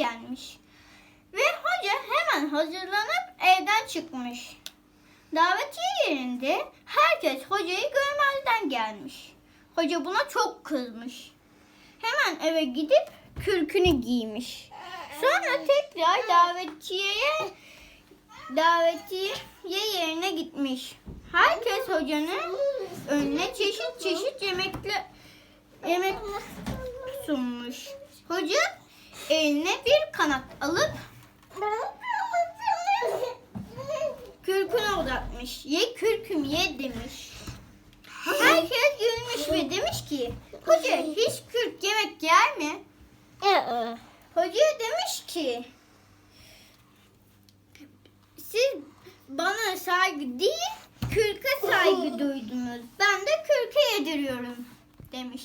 gelmiş. Ve hoca hemen hazırlanıp evden çıkmış. Davetiye yerinde herkes hocayı görmezden gelmiş. Hoca buna çok kızmış. Hemen eve gidip kürkünü giymiş. Sonra tekrar davetiyeye davetiye yerine gitmiş. Herkes hocanın önüne çeşit çeşit yemekle yemek sunmuş. Hoca eline bir kanat alıp kürküne uzatmış. Ye kürküm ye demiş. Herkes gülmüş ve demiş ki hoca hiç kürk yemek yer mi? Hoca demiş ki siz bana saygı değil kürke saygı duydunuz. Ben de kürke yediriyorum demiş.